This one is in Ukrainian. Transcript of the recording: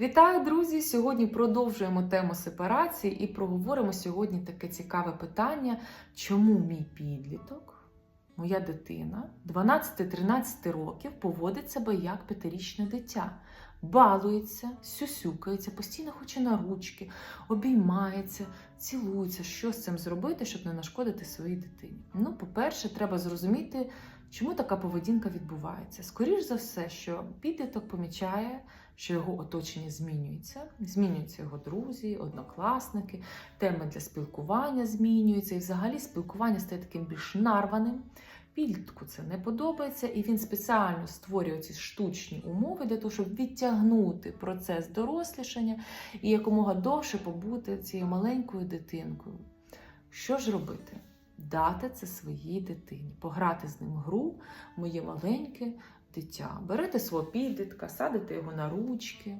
Вітаю, друзі! Сьогодні продовжуємо тему сепарації і проговоримо сьогодні таке цікаве питання, чому мій підліток, моя дитина 12-13 років поводить себе як п'ятирічне дитя, балується, сюсюкається, постійно хоче на ручки, обіймається, цілується. Що з цим зробити, щоб не нашкодити своїй дитині? Ну, по-перше, треба зрозуміти, чому така поведінка відбувається. Скоріш за все, що підліток помічає що його оточення змінюється, змінюються його друзі, однокласники, теми для спілкування змінюються, і взагалі спілкування стає таким більш нарваним. Підлітку це не подобається, і він спеціально створює ці штучні умови для того, щоб відтягнути процес дорослішання і якомога довше побути цією маленькою дитинкою. Що ж робити? Дати це своїй дитині, пограти з ним гру, моє маленьке дитя. Берете свого підлітка, садите його на ручки,